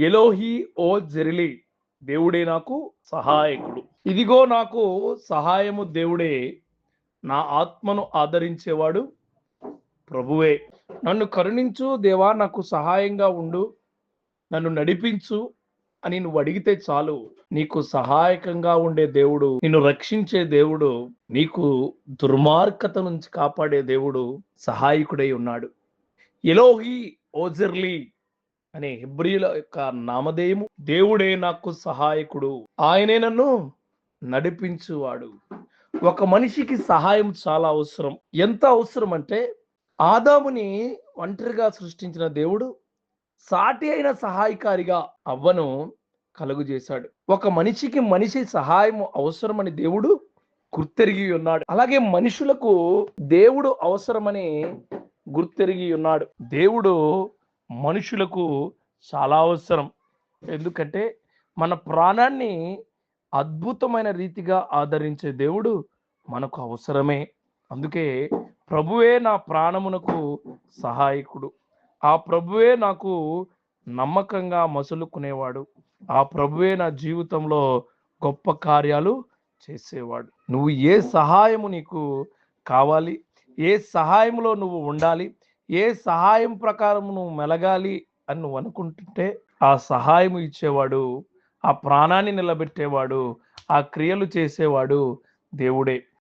ఎలోహి ఓ జెరిలి దేవుడే నాకు సహాయకుడు. ఇదిగో నాకు సహాయము దేవుడే నా ఆత్మను ఆదరించేవాడు ప్రభువే. నన్ను కరుణించు దేవా నాకు సహాయంగా ఉండు నన్ను నడిపించు అని నువ్వు అడిగితే చాలు. నీకు సహాయకంగా ఉండే దేవుడు నిన్ను రక్షించే దేవుడు నీకు దుర్మార్గత నుంచి కాపాడే దేవుడు సహాయకుడై ఉన్నాడు. ఎలోహి ఓజర్లీ అనే హెబ్రియుల యొక్క నామధేయము దేవుడే నాకు సహాయకుడు ఆయనే నన్ను నడిపించువాడు. ఒక మనిషికి సహాయం చాలా అవసరం. ఎంత అవసరం అంటే ఆదాముని ఒంటరిగా సృష్టించిన దేవుడు సాటి అయిన సహాయకారిగా అవ్వను కలుగు చేశాడు. ఒక మనిషికి మనిషి సహాయం అవసరమని దేవుడు గుర్తెరిగి ఉన్నాడు. అలాగే మనుషులకు దేవుడు అవసరమని గుర్తెరిగి ఉన్నాడు. దేవుడు మనుషులకు చాలా అవసరం. ఎందుకంటే మన ప్రాణాన్ని అద్భుతమైన రీతిగా ఆదరించే దేవుడు మనకు అవసరమే. అందుకే ప్రభువే నా ప్రాణమునకు సహాయకుడు. ఆ ప్రభువే నాకు నమ్మకంగా మసులుకునేవాడు. ఆ ప్రభువే నా జీవితంలో గొప్ప కార్యాలు చేసేవాడు. నువ్వు ఏ సహాయము నీకు కావాలి? ఏ సహాయంలో నువ్వు ఉండాలి? ఏ సహాయం ప్రకారం నువ్వు మెలగాలి అని నువ్వు అనుకుంటుంటే ఆ సహాయం ఇచ్చేవాడు ఆ ప్రాణాన్ని నిలబెట్టేవాడు ఆ క్రియలు చేసేవాడు దేవుడే.